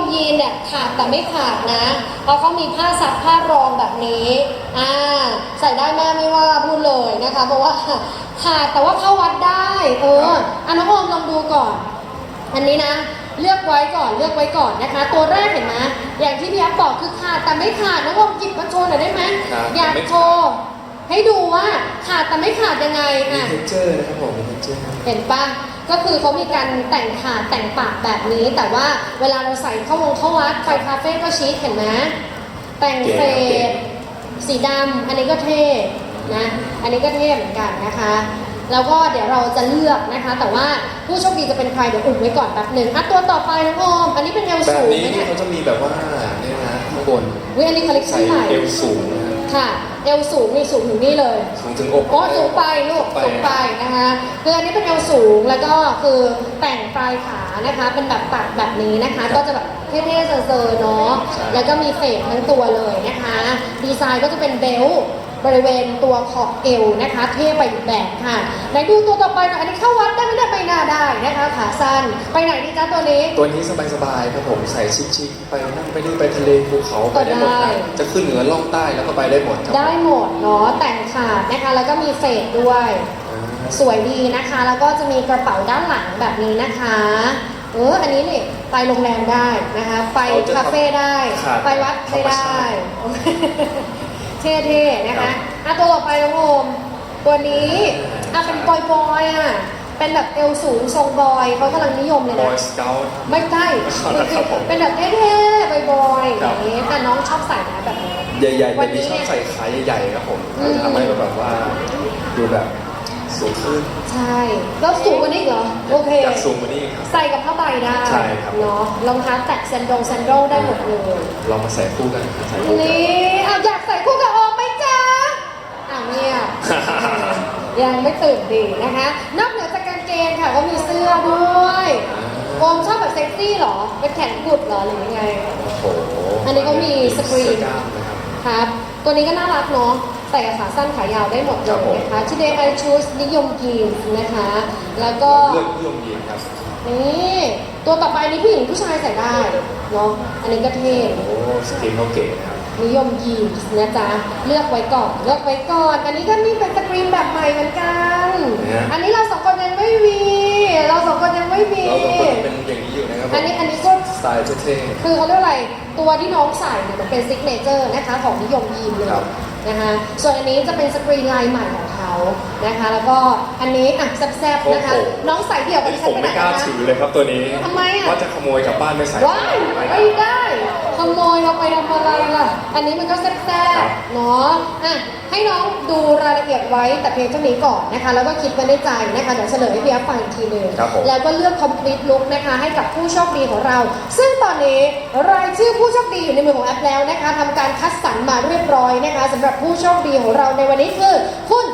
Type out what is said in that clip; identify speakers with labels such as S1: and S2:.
S1: มยีนเนี่ยขาดแต่ไม่ขาดนะ เพราะเขามีผ้าซักผ้ารองแบบนี้อ่าใส่ได้แม่ไม่ว่าพูดเลยนะคะ เพราะว่าขาดแต่ว่าเข้าวัดได้เอออะน้องโอมลองดูก่อน อันนี้นะเลือกไว้ก่อนเลือกไว้ก่อนนะคะ ตัวแรกเห็นไหมอย่างที่พี่อัพบอกคือขาดแต่ไม่ขาดน้องโอมหยิบมาโชว์หน่อยได้ไหม
S2: ครับ
S1: อยาก
S2: ไม่ขาด
S1: โชว์ ให้ดูว่าขาดแต่ไม่ขาดยังไง
S2: มี
S1: อะ
S2: เทคเจอร์นะครับผมมีเทคเจอร์
S1: เห็นปะก็คือเขามีการแต่งขาดแต่งปากแบบนี้ แต่ว่าเวลาเราใส่เข้าวงเข้าวัดไปคาเฟ่ก็ชิคเห็นไหมแต่งเฟดสีดำอันนี้ก็เท่นะ อันนี้ก็เท่เหมือนกันนะคะ แล้วก็เดี๋ยวเราจะเลือกนะคะ แต่ว่าผู้โชคดีจะเป็นใครเดี๋ยวอุ่นไว้ก่อนแป๊บหนึ่งอะตัวต่อไปน้องโอมอันนี้เป็นเอล
S2: แบบ
S1: สูง
S2: นี้
S1: ไหม
S2: นี่
S1: เนี่ย
S2: เขาจะมีแบบว่าเนี่ยนะข้างบน
S1: วิอันนี้คอลเลคชั
S2: ใส่
S1: นใหม่
S2: เอวสูงนะ ครับ
S1: ค่ะ เอลสูงนี่สูงถึงนี่เลย
S2: สูงถึงอก
S1: โอ้สูงไปลูกสูงไปนะคะคืออันนี้เป็นเอวสูงแล้วก็คือแต่งปลายขานะคะเป็นแบบปัดแบบนี้นะคะ ก็จะแบบเท่ๆเซอร์ๆเนาะแล้วก็มีเฟกทั้งตัวเลยนะคะ ดีไซน์ก็จะเป็นเบลต์ บริเวณตัวขอบเอวนะคะ เท่ไปอีกแบบค่ะไหนดูตัวต่อไปหน่อยอันนี้เข้าวัดได้ไม่ได้ไปหน้าได้นะคะขาสั้นไปไหนดีจ้าตัวนี้
S2: ตัวนี้สบายๆครับผมใส่ชิคๆไปนั่งไปนี่ไปทะเลภูเขาไปได้หมด
S1: ได้
S2: ครับจะขึ้นเหนือล่องใต้แล้วก็ไปได้หมดครับ
S1: ได้หมดเนาะแต่งขาดนะคะ แล้วก็มีเฟกด้วย
S2: อ่า
S1: สวยดีนะคะ แล้วก็จะมีกระเป๋าด้านหลังแบบนี้นะคะเอออันนี้นี่ไปโรงแรมได้นะคะ ไปคาเฟ่ได้ ไปวัดไม่ได้ เท่ๆนะคะอะตัวต่อไปน้องโอม ตัวนี้อะเป็นบอยบอยๆอะ เป็นแบบเอวสูงทรงบอยเขากำลังนิยมเลย
S2: บอ
S1: นะ
S2: ยสเกล
S1: ไม่ใช่
S2: ครับผม
S1: เป็นแบบเท่ๆบอยๆอ
S2: ครับ
S1: ย่างนี้แต่น้องชอบใส่นะแบบนี้
S2: ใหญ่ๆ
S1: วั
S2: แต่
S1: นนี้
S2: นี้ชอบใส่ขาใหญ่ๆครับผม
S1: อืม
S2: ทำให้แบบว่าดูแบบ สูงขึ้น
S1: ใช่แล้วสูงกว่านี้อีกเหรอ โอเค
S2: อยากสูงกว่านี้อีกครับ
S1: ใส่กับผ้าใบได้
S2: ใช่ครับ
S1: เนาะรองเท้าแตะแซนดงแซนโดได้หมดเลย
S2: ลองมาใส่คู่กันใส่คู่กัน
S1: นี่เอาอยากใส่คู่กับโอมไหมจ๊ะอ้าวเนี่ย ยังไม่ตื่นดีนะคะ นอกเหนือจากกางเกงค่ะก็มีเสื้อด้วยโอมชอบแบบเซ็กซี่เหรอ เป็นแขนกุดเหรอหรือยังไง
S2: โอ้โห
S1: อันนี้ก็มีสกรีน
S2: เสื้อกล้ามนะครับ
S1: ครับ ตัวนี้ก็น่ารักเนาะ ใส่กับขาสั้นขายาวได้หมดเล
S2: ครับ
S1: ย
S2: ผม
S1: นะคะ Today I choose นิยมยีนส์นะคะ แล้วก็
S2: เลือกนิยมยีนครับ
S1: นี่ตัวต่อไปนี้ผู้หญิงผู้ชายใส่ได้เนาะอันนี้ก็เท่
S2: โอ้สกินเขาเก๋นะครับ
S1: นิยมยีนส์นะจ๊ะ เลือกไว้ก่อน เลือกไว้ก่อน อันนี้ก็นี่เป็นสกรีนแบบใหม่เหมือนกัน
S2: นะ
S1: อันนี้เราสองคนยังไม่มี เราสองคนยังไม่มี
S2: เราสองคนเป็นอย่างนี้อยู่นะครับผม
S1: อันนี้อันนี้ก็
S2: สไตล์เท่
S1: คือเขาเรียกว่าอะไร ตัวที่น้องใส่เนี่ยมันเป็นซิกเนเจอร์นะคะของนิยมยีนเลย
S2: ครับ
S1: นะคะส่วนอันนี้จะเป็นสกรีนลายใหม่ของเขานะคะ แล้วก็อันนี้อะแซ่บๆนะคะน้องใส่เดี่ยวกับดิ
S2: ๆ
S1: ฉั
S2: ผ
S1: น
S2: ม
S1: ไปไหน
S2: ไม่กล้า
S1: นะ
S2: ถือเลยครับตัวนี้
S1: ทำไมอะ
S2: ว่าจะขโมยกลับบ้านไปใส่
S1: ว้ายไม่ได้ ขโมยเราไปทำอะไรล่ะ อันนี้มันก็แซ่
S2: ครับบ
S1: ๆเนาะอะให้น้องดูรายละเอียดไว้แต่เพียงเท่านี้ก่อนนะคะ แล้วก็คิดไว้ในใจนะคะเดี๋ยวเฉลยให้พี่แอฟฟังอีกทีหนึ่ง
S2: ครับผม
S1: แล้วก็เลือก complete look นะคะ ให้กับผู้โชคดีของเรา ซึ่งตอนนี้รายชื่อผู้โชคดีอยู่ในมือของแอปแล้วนะคะทำการคัดสรรมาเรียบร้อยนะคะสำหรับผู้โชคดีของเราในวันนี้คือ คุณ